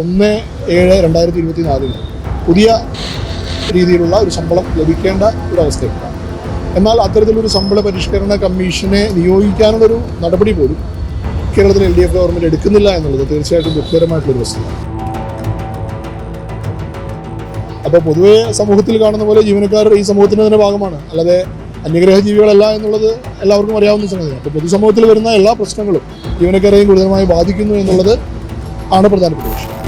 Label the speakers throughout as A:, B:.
A: ഒന്ന് ഏഴ് രണ്ടായിരത്തി ഇരുപത്തി നാലിന് പുതിയ രീതിയിലുള്ള ഒരു ശമ്പളം ലഭിക്കേണ്ട ഒരു അവസ്ഥയുണ്ട് എന്നാൽ അത്തരത്തിലൊരു ശമ്പള പരിഷ്കരണ കമ്മീഷനെ നിയോഗിക്കാനുള്ളൊരു നടപടി പോലും കേരളത്തിലെ എൽ ഡി എഫ് ഗവൺമെന്റ് എടുക്കുന്നില്ല എന്നുള്ളത് തീർച്ചയായിട്ടും ദുഃഖകരമായിട്ടുള്ളൊരു വസ്തുതയാണ് അപ്പോൾ പൊതുവേ സമൂഹത്തിൽ കാണുന്ന പോലെ ജീവനക്കാർ ഈ സമൂഹത്തിന്റെ തന്നെ ഭാഗമാണ്. അല്ലാതെ അന്യഗ്രഹ ജീവികളല്ല എന്നുള്ളത് എല്ലാവർക്കും അറിയാവുന്ന സംഗതിയാണ്. അപ്പോൾ പൊതുസമൂഹത്തിൽ വരുന്ന എല്ലാ പ്രശ്നങ്ങളും ജീവനക്കാരെയും ഗുരുതരമായി ബാധിക്കുന്നു എന്നുള്ളത് ആണ് പ്രധാനപ്പെട്ട വിഷയം.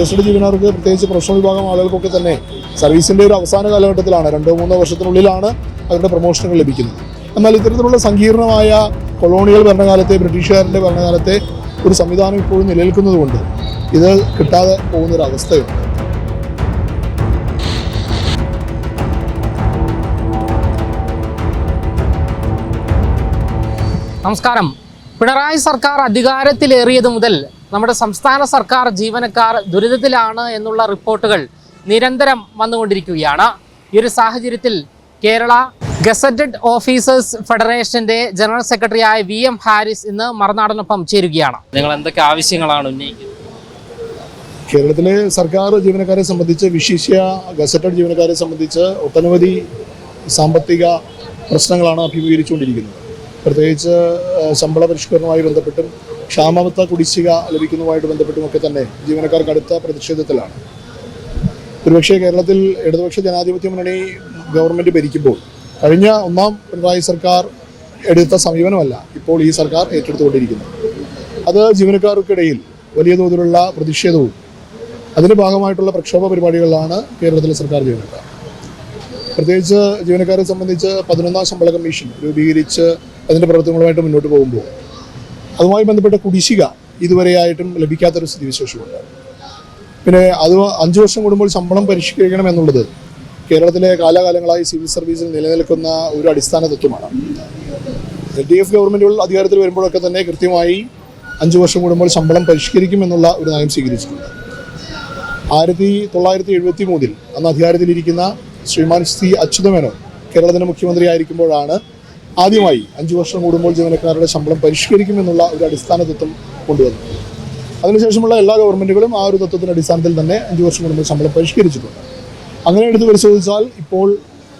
A: ഗസറ്റ് ജീവനക്കാർക്ക് പ്രത്യേകിച്ച് പ്രൊഫഷണൽ വിഭാഗം ആളുകൾക്കൊക്കെ തന്നെ സർവീസിന്റെ ഒരു അവസാന കാലഘട്ടത്തിലാണ് രണ്ടോ മൂന്നോ വർഷത്തിനുള്ളിലാണ് അവരുടെ പ്രൊമോഷനുകൾ ലഭിക്കുന്നത്. എന്നാൽ ഇത്തരത്തിലുള്ള സങ്കീർണമായ കൊളോണിയൽ ഭരണകാലത്തെ ബ്രിട്ടീഷുകാരുടെ ഭരണകാലത്തെ ഒരു സംവിധാനം ഇപ്പോഴും നിലനിൽക്കുന്നതുകൊണ്ട് ഇത് കിട്ടാതെ പോകുന്നൊരവസ്ഥയുണ്ട്
B: നമസ്കാരം. പിണറായി സർക്കാർ അധികാരത്തിലേറിയത് മുതൽ നമ്മുടെ സംസ്ഥാന സർക്കാർ ജീവനക്കാർ ദുരിതത്തിലാണ് എന്നുള്ള റിപ്പോർട്ടുകൾ നിരന്തരം വന്നുകൊണ്ടിരിക്കുകയാണ്. ഈ ഒരു സാഹചര്യത്തിൽ കേരള ഗസറ്റഡ് ഓഫീസേഴ്സ് ഫെഡറേഷന്റെ ജനറൽ സെക്രട്ടറിയായ വി എം ഹാരിസ് ഇന്ന് മറുനാടനൊപ്പം ചേരുകയാണ്. നിങ്ങൾ എന്തൊക്കെ ആവശ്യങ്ങളാണ് ഉന്നയിക്കുന്നത്?
A: കേരളത്തിലെ സർക്കാർ ജീവനക്കാരെ സംബന്ധിച്ച് വിശേഷ ഗസറ്റഡ് ജീവനക്കാരെ സംബന്ധിച്ച് ഒട്ടനവധി സാമ്പത്തിക പ്രശ്നങ്ങളാണ് അഭിമുഖീകരിച്ചുകൊണ്ടിരിക്കുന്നത്. പ്രത്യേകിച്ച് ശമ്പള പരിഷ്കരണവുമായി ബന്ധപ്പെട്ടും ക്ഷാമബത്ത കുടിശ്ശിക ലഭിക്കുന്നതുമായിട്ട് ബന്ധപ്പെട്ടുമൊക്കെ തന്നെ ജീവനക്കാർ കടുത്ത പ്രതിഷേധത്തിലാണ്. ഒരുപക്ഷെ കേരളത്തിൽ ഇടതുപക്ഷ ജനാധിപത്യ മുന്നണി ഗവൺമെന്റ് ഭരിക്കുമ്പോൾ കഴിഞ്ഞ ഒന്നാം പിണറായി സർക്കാർ എടുത്ത സമീപനമല്ല ഇപ്പോൾ ഈ സർക്കാർ ഏറ്റെടുത്തുകൊണ്ടിരിക്കുന്നത്. അത് ജീവനക്കാർക്കിടയിൽ വലിയ തോതിലുള്ള പ്രതിഷേധവും അതിന്റെ ഭാഗമായിട്ടുള്ള പ്രക്ഷോഭ പരിപാടികളിലാണ് കേരളത്തിലെ സർക്കാർ ജീവനക്കാർ പ്രത്യേകിച്ച് ജീവനക്കാരെ സംബന്ധിച്ച് പതിനൊന്നാം ശമ്പള കമ്മീഷൻ രൂപീകരിച്ച് അതിന്റെ പ്രവർത്തനങ്ങളുമായിട്ട് മുന്നോട്ട് പോകുമ്പോൾ അതുമായി ബന്ധപ്പെട്ട കുടിശ്ശിക ഇതുവരെയായിട്ടും ലഭിക്കാത്തൊരു സ്ഥിതിവിശേഷമുണ്ട്. പിന്നെ അത് അഞ്ച് വർഷം കൂടുമ്പോൾ ശമ്പളം പരിഷ്കരിക്കണം എന്നുള്ളത് കേരളത്തിലെ കാലാകാലങ്ങളായി സിവിൽ സർവീസിൽ നിലനിൽക്കുന്ന ഒരു അടിസ്ഥാന തത്വമാണ്. എൽ ഡി എഫ് ഗവൺമെന്റുകൾ അധികാരത്തിൽ വരുമ്പോഴൊക്കെ തന്നെ കൃത്യമായി അഞ്ച് വർഷം കൂടുമ്പോൾ ശമ്പളം പരിഷ്കരിക്കും എന്നുള്ള ഒരു നയം സ്വീകരിച്ചിട്ടുണ്ട്. ആയിരത്തി തൊള്ളായിരത്തി എഴുപത്തി മൂന്നിൽ അന്ന് അധികാരത്തിലിരിക്കുന്ന ശ്രീമാൻ സി അച്യുതമേനോൻ കേരളത്തിന്റെ മുഖ്യമന്ത്രി ആയിരിക്കുമ്പോഴാണ് ആദ്യമായി അഞ്ച് വർഷം കൂടുമ്പോൾ ജീവനക്കാരുടെ ശമ്പളം പരിഷ്കരിക്കുമെന്നുള്ള ഒരു അടിസ്ഥാന തത്വം കൊണ്ടുവന്നു. അതിനുശേഷമുള്ള എല്ലാ ഗവൺമെന്റുകളും ആ ഒരു തത്വത്തിന്റെ അടിസ്ഥാനത്തിൽ തന്നെ അഞ്ച് വർഷം കൂടുമ്പോൾ ശമ്പളം പരിഷ്കരിച്ചിട്ടുണ്ട്. അങ്ങനെ എടുത്ത് പരിശോധിച്ചാൽ ഇപ്പോൾ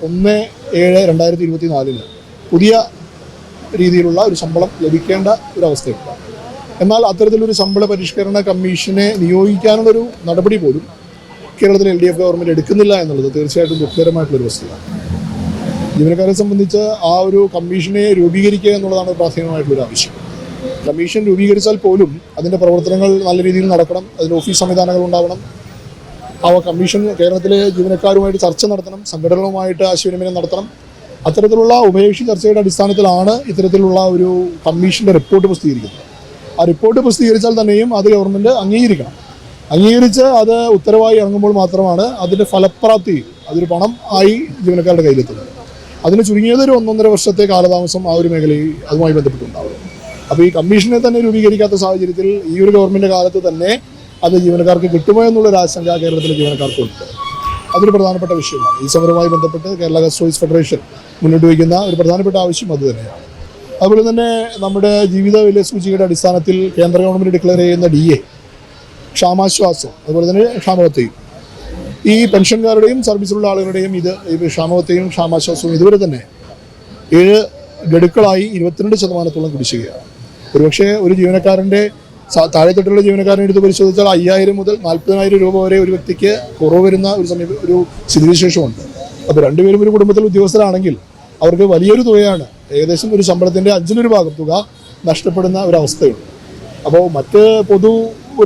A: ഒന്ന് ഏഴ് രണ്ടായിരത്തി ഇരുപത്തി നാലിന് പുതിയ രീതിയിലുള്ള ഒരു ശമ്പളം ലഭിക്കേണ്ട ഒരു അവസ്ഥയുണ്ട് എന്നാൽ അത്തരത്തിലൊരു ശമ്പള പരിഷ്കരണ കമ്മീഷനെ നിയോഗിക്കാനുള്ളൊരു നടപടി പോലും കേരളത്തിലെ എൽ ഡി എഫ് ഗവൺമെന്റ് എടുക്കുന്നില്ല എന്നുള്ളത് തീർച്ചയായിട്ടും ദുഃഖകരമായിട്ടുള്ളൊരു വസ്തുതയാണ്. ജീവനക്കാരെ സംബന്ധിച്ച് ആ ഒരു കമ്മീഷനെ രൂപീകരിക്കുക എന്നുള്ളതാണ് പ്രാഥമികമായിട്ടുള്ളൊരു ആവശ്യം. കമ്മീഷൻ രൂപീകരിച്ചാൽ പോലും അതിന്റെ പ്രവർത്തനങ്ങൾ നല്ല രീതിയിൽ നടക്കണം അതിന് ഓഫീസ് സംവിധാനങ്ങൾ ഉണ്ടാവണം. ആ കമ്മീഷൻ കേരളത്തിലെ ജീവനക്കാരുമായിട്ട് ചർച്ച നടത്തണം സംഘടനകളുമായിട്ട് ആശയവിനിമയം നടത്തണം. അത്തരത്തിലുള്ള ഉഭയകക്ഷി ചർച്ചയുടെ അടിസ്ഥാനത്തിലാണ് ഇത്തരത്തിലുള്ള ഒരു കമ്മീഷന്റെ റിപ്പോർട്ട് പ്രസിദ്ധീകരിക്കുന്നത്. ആ റിപ്പോർട്ട് പ്രസിദ്ധീകരിച്ചാൽ തന്നെയും അത് ഗവൺമെന്റ് അംഗീകരിക്കണം. അംഗീകരിച്ച് അത് ഉത്തരവായി ഇറങ്ങുമ്പോൾ മാത്രമാണ് അതിന്റെ ഫലപ്രാപ്തി അതൊരു പണം ആയി ജീവനക്കാരുടെ കയ്യിലെത്തുന്നത്. അതിന് ചുരുങ്ങിയത് ഒരു ഒന്നൊന്നര വർഷത്തെ കാലതാമസം ആ ഒരു മേഖലയിൽ അതുമായി ബന്ധപ്പെട്ടുണ്ടാവും അപ്പോൾ ഈ കമ്മീഷനെ തന്നെ രൂപീകരിക്കാത്ത സാഹചര്യത്തിൽ ഈ ഒരു ഗവൺമെന്റ് കാലത്ത് തന്നെ അത് ജീവനക്കാർക്ക് കിട്ടുമോ എന്നുള്ളൊരു ആശങ്ക കേരളത്തിലെ ജീവനക്കാർക്കുണ്ട്. അതൊരു പ്രധാനപ്പെട്ട വിഷയമാണ്. ഈ സമരവുമായി ബന്ധപ്പെട്ട് കേരള കസ്റ്റോയിസ് ഫെഡറേഷൻ മുന്നോട്ട് വയ്ക്കുന്ന ഒരു പ്രധാനപ്പെട്ട ആവശ്യം അത് തന്നെയാണ്. അതുപോലെ തന്നെ നമ്മുടെ ജീവിത വില സൂചികയുടെ അടിസ്ഥാനത്തിൽ കേന്ദ്ര ഗവൺമെന്റ് ഡിക്ലെയർ ചെയ്യുന്ന ഡി എ ക്ഷാമാശ്വാസം അതുപോലെ തന്നെ ക്ഷാമത്തെയും ഈ പെൻഷൻകാരുടെയും സർവീസിലുള്ള ആളുകളുടെയും ഇത് ക്ഷാമത്തെയും ക്ഷാമാശ്വാസവും ഇതുവരെ തന്നെ ഏഴ് ഗഡുക്കളായി ഇരുപത്തിരണ്ട് ശതമാനത്തോളം കുടിശ്ശികയാണ്. ഒരുപക്ഷെ ഒരു ജീവനക്കാരന്റെ താഴെത്തട്ടുള്ള ജീവനക്കാരനെ എടുത്ത് പരിശോധിച്ചാൽ അയ്യായിരം മുതൽ നാൽപ്പതിനായിരം രൂപ വരെ ഒരു വ്യക്തിക്ക് കുറവ് വരുന്ന ഒരു സമീപ ഒരു സ്ഥിതിവിശേഷമുണ്ട്. അപ്പോൾ രണ്ടുപേരും ഒരു കുടുംബത്തിൽ ഉദ്യോഗസ്ഥരാണെങ്കിൽ അവർക്ക് വലിയൊരു തുകയാണ് ഏകദേശം ഒരു ശമ്പളത്തിന്റെ അഞ്ചിലൊരു ഭാഗം തുക നഷ്ടപ്പെടുന്ന ഒരവസ്ഥയുണ്ട് അപ്പോൾ മറ്റ് പൊതു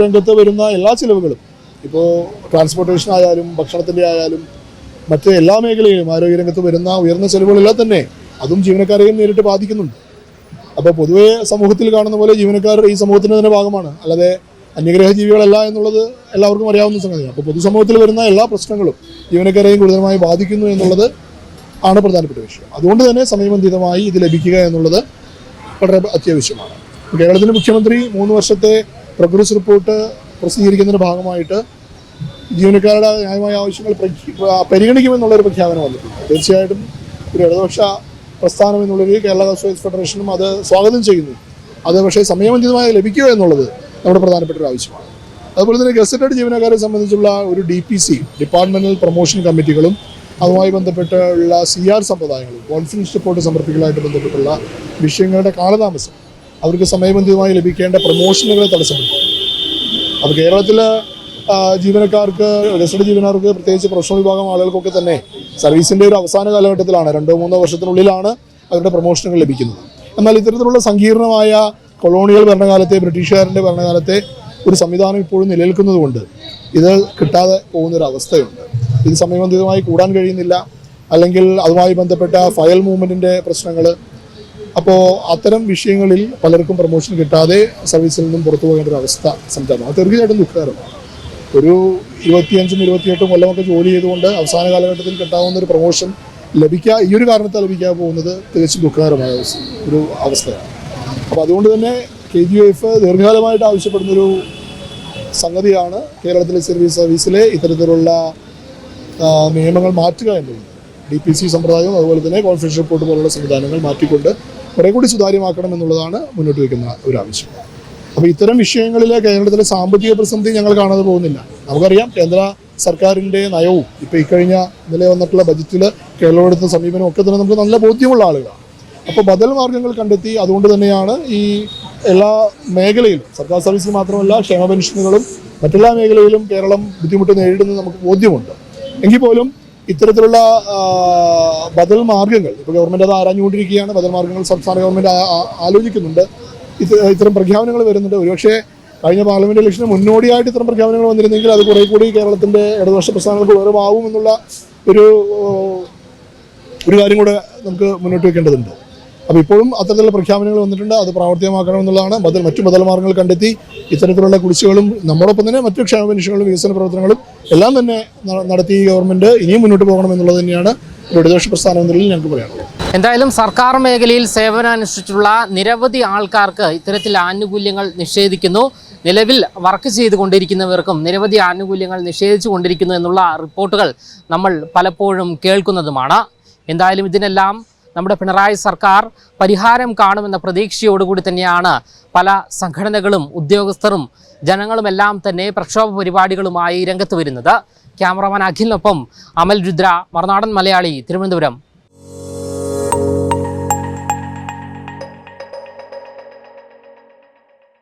A: രംഗത്ത് വരുന്ന എല്ലാ ചിലവുകളും ഇപ്പോൾ ട്രാൻസ്പോർട്ടേഷൻ ആയാലും ഭക്ഷണത്തിന്റെ ആയാലും മറ്റ് എല്ലാ മേഖലയിലും ആരോഗ്യരംഗത്ത് വരുന്ന ഉയർന്ന ചെലവുകളെല്ലാം തന്നെ അതും ജീവനക്കാരെയും നേരിട്ട് ബാധിക്കുന്നുണ്ട്. അപ്പോൾ പൊതുവെ സമൂഹത്തിൽ കാണുന്ന പോലെ ജീവനക്കാർ ഈ സമൂഹത്തിന്റെ തന്നെ ഭാഗമാണ്. അല്ലാതെ അന്യഗ്രഹ ജീവികളല്ല എന്നുള്ളത് എല്ലാവർക്കും അറിയാവുന്ന സംഗതിയാണ്. അപ്പോൾ പൊതുസമൂഹത്തിൽ വരുന്ന എല്ലാ പ്രശ്നങ്ങളും ജീവനക്കാരെയും ഗുരുതരമായി ബാധിക്കുന്നു എന്നുള്ളത് ആണ് പ്രധാനപ്പെട്ട വിഷയം. അതുകൊണ്ട് തന്നെ സമയബന്ധിതമായി ഇത് ലഭിക്കുക എന്നുള്ളത് വളരെ അത്യാവശ്യമാണ്. കേരളത്തിന്റെ മുഖ്യമന്ത്രി മൂന്ന് വർഷത്തെ പ്രോഗ്രസ് റിപ്പോർട്ട് പ്രസിദ്ധീകരിക്കുന്നതിന്റെ ഭാഗമായിട്ട് ജീവനക്കാരുടെ ന്യായമായ ആവശ്യങ്ങൾ പരിഗണിക്കുമെന്നുള്ളൊരു പ്രഖ്യാപനം വന്നിട്ടുണ്ട്. തീർച്ചയായിട്ടും ഒരു ഇടതുപക്ഷ പ്രസ്ഥാനം എന്നുള്ളൊരു കേരള കർഷകസ് ഫെഡറേഷനും അത് സ്വാഗതം ചെയ്യുന്നു. അത് പക്ഷേ സമയബന്ധിതമായി ലഭിക്കുക എന്നുള്ളത് നമ്മുടെ പ്രധാനപ്പെട്ട ഒരു ആവശ്യമാണ്. അതുപോലെ തന്നെ ഗസറ്റഡ് ജീവനക്കാരെ സംബന്ധിച്ചുള്ള ഒരു D P C departmental promotion കമ്മിറ്റികളും അതുമായി ബന്ധപ്പെട്ടുള്ള സി ആർ സമ്പ്രദായങ്ങളും കോൺഫിഡൻസ് റിപ്പോർട്ട് സമർപ്പിക്കലായിട്ട് ബന്ധപ്പെട്ടുള്ള വിഷയങ്ങളുടെ കാലതാമസം അവർക്ക് സമയബന്ധിതമായി ലഭിക്കേണ്ട പ്രൊമോഷനുകളെ തടസ്സപ്പെടുത്തും അപ്പോൾ കേരളത്തിൽ ജീവനക്കാർക്ക് ഗസറ്റഡ് ജീവനക്കാർക്ക് പ്രത്യേകിച്ച് പ്രൊഫഷണൽ വിഭാഗം ആളുകൾക്കൊക്കെ തന്നെ സർവീസിന്റെ ഒരു അവസാന കാലഘട്ടത്തിലാണ് രണ്ടോ മൂന്നോ വർഷത്തിനുള്ളിലാണ് അവരുടെ പ്രൊമോഷനുകൾ ലഭിക്കുന്നത്. എന്നാൽ ഇത്തരത്തിലുള്ള സങ്കീർണമായ കൊളോണിയൽ ഭരണകാലത്തെ ബ്രിട്ടീഷുകാരന്റെ ഭരണകാലത്തെ ഒരു സംവിധാനം ഇപ്പോഴും നിലനിൽക്കുന്നതുകൊണ്ട് ഇത് കിട്ടാതെ പോകുന്നൊരു അവസ്ഥയുണ്ട് ഇത് സമയബന്ധിതമായി കൂടാൻ കഴിയുന്നില്ല. അല്ലെങ്കിൽ അതുമായി ബന്ധപ്പെട്ട ഫയൽ മൂവ്മെന്റിന്റെ പ്രശ്നങ്ങൾ അപ്പോൾ അത്തരം വിഷയങ്ങളിൽ പലർക്കും പ്രൊമോഷൻ കിട്ടാതെ സർവീസിൽ നിന്നും പുറത്തു പോകേണ്ട ഒരു അവസ്ഥ അത് തീർച്ചയായിട്ടും ദുഃഖകരമാണ് ഒരു ഇരുപത്തിയഞ്ചും ഇരുപത്തിയെട്ടും കൊല്ലമൊക്കെ ജോലി ചെയ്തുകൊണ്ട് അവസാന കാലഘട്ടത്തിൽ കിട്ടാവുന്ന ഒരു പ്രൊമോഷൻ ലഭിക്കുക ഈ ഒരു കാരണത്താൽ ലഭിക്കാൻ പോകുന്നത് തികച്ചും ദുഃഖകരമായ ഒരു അവസ്ഥയാണ്. അപ്പോൾ അതുകൊണ്ട് തന്നെ കെ ജി എഫ് ദീർഘകാലമായിട്ട് ആവശ്യപ്പെടുന്നൊരു സംഗതിയാണ് കേരളത്തിലെ സിവിൽ സർവീസിലെ ഇത്തരത്തിലുള്ള നിയമങ്ങൾ മാറ്റുക എന്നുള്ളത്. ഡി പി സി സമ്പ്രദായവും അതുപോലെ തന്നെ കോൺഫിഡൻഷ്യൽ റിപ്പോർട്ട് പോലുള്ള സംവിധാനങ്ങൾ മാറ്റിക്കൊണ്ട് കുറെ കൂടി സുതാര്യമാക്കണം എന്നുള്ളതാണ് മുന്നോട്ട് വയ്ക്കുന്ന ഒരു ആവശ്യം. അപ്പോൾ ഇത്തരം വിഷയങ്ങളിൽ കേരളത്തിലെ സാമ്പത്തിക പ്രതിസന്ധി ഞങ്ങൾ കാണാതെ പോകുന്നില്ല. നമുക്കറിയാം കേന്ദ്ര സർക്കാരിന്റെ നയവും ഇപ്പോൾ ഇക്കഴിഞ്ഞ ഇന്നലെ വന്നിട്ടുള്ള ബജറ്റിൽ കേരളം എടുത്ത സമീപനം ഒക്കെ തന്നെ നമുക്ക് നല്ല ബോധ്യമുള്ള ആളുകളാണ്. അപ്പോൾ ബദൽ മാർഗങ്ങൾ കണ്ടെത്തി അതുകൊണ്ട് തന്നെയാണ് ഈ എല്ലാ മേഖലയിലും സർക്കാർ സർവീസിൽ മാത്രമല്ല ക്ഷേമ പെൻഷനുകളും മറ്റെല്ലാ മേഖലയിലും കേരളം ബുദ്ധിമുട്ട് നേരിടുന്നത് നമുക്ക് ബോധ്യമുണ്ട്. എങ്കിൽ പോലും ഇത്തരത്തിലുള്ള ബദൽ മാർഗങ്ങൾ ഇപ്പോൾ ഗവൺമെന്റ് അത് ആരാഞ്ഞുകൊണ്ടിരിക്കുകയാണ് ബദൽ മാർഗങ്ങൾ സംസ്ഥാന ഗവൺമെന്റ് ആലോചിക്കുന്നുണ്ട്. ഇത് ഇത്തരം പ്രഖ്യാപനങ്ങൾ വരുന്നുണ്ട്. ഒരുപക്ഷേ കഴിഞ്ഞ പാർലമെന്റ് ഇലക്ഷന് മുന്നോടിയായിട്ട് ഇത്തരം പ്രഖ്യാപനങ്ങൾ വന്നിരുന്നെങ്കിൽ അത് കുറേ കൂടി കേരളത്തിന്റെ ഇടതുപക്ഷ പ്രസ്ഥാനങ്ങൾക്ക് ഉയർവാകുമെന്നുള്ള ഒരു ഒരു കാര്യം കൂടെ നമുക്ക് മുന്നോട്ട് വെക്കേണ്ടതുണ്ട്. അപ്പോൾ ഇപ്പോഴും അത്തരത്തിലുള്ള പ്രഖ്യാപനങ്ങൾ വന്നിട്ടുണ്ട്. അത് പ്രാവർത്തികമാക്കണം എന്നുള്ളതാണ് ബദൽ മറ്റു ബദൽ മാർഗങ്ങൾ കണ്ടെത്തി ഇത്തരത്തിലുള്ള കുടിശ്ശികളും നമ്മോടൊപ്പം തന്നെ മറ്റു ക്ഷേമ പെൻഷനുകളും വികസന പ്രവർത്തനങ്ങളും എല്ലാം തന്നെ നടത്തി ഗവൺമെന്റ് ഇനിയും മുന്നോട്ട് പോകണം എന്നുള്ളത് തന്നെയാണ് ഇടതുപക്ഷ പ്രസ്ഥാനം എന്ന നിലയിൽ ഞങ്ങൾക്ക് പറയാനുള്ളത്.
B: എന്തായാലും സർക്കാർ മേഖലയിൽ സേവനമനുഷ്ഠിച്ചുള്ള നിരവധി ആൾക്കാർക്ക് ഇത്തരത്തിൽ ആനുകൂല്യങ്ങൾ നിഷേധിക്കുന്നു. നിലവിൽ വർക്ക് ചെയ്തുകൊണ്ടിരിക്കുന്നവർക്കും നിരവധി ആനുകൂല്യങ്ങൾ നിഷേധിച്ചു കൊണ്ടിരിക്കുന്നു എന്നുള്ള റിപ്പോർട്ടുകൾ നമ്മൾ പലപ്പോഴും കേൾക്കുന്നതുമാണ്. എന്തായാലും ഇതിനെല്ലാം നമ്മുടെ പിണറായി സർക്കാർ പരിഹാരം കാണുമെന്ന പ്രതീക്ഷയോടുകൂടി തന്നെയാണ് പല സംഘടനകളും ഉദ്യോഗസ്ഥരും ജനങ്ങളുമെല്ലാം തന്നെ പ്രക്ഷോഭ പരിപാടികളുമായി രംഗത്ത് വരുന്നത്. ക്യാമറമാൻ അഖിലിനൊപ്പം അമൽ രുദ്ര മറുനാടൻ മലയാളി തിരുവനന്തപുരം.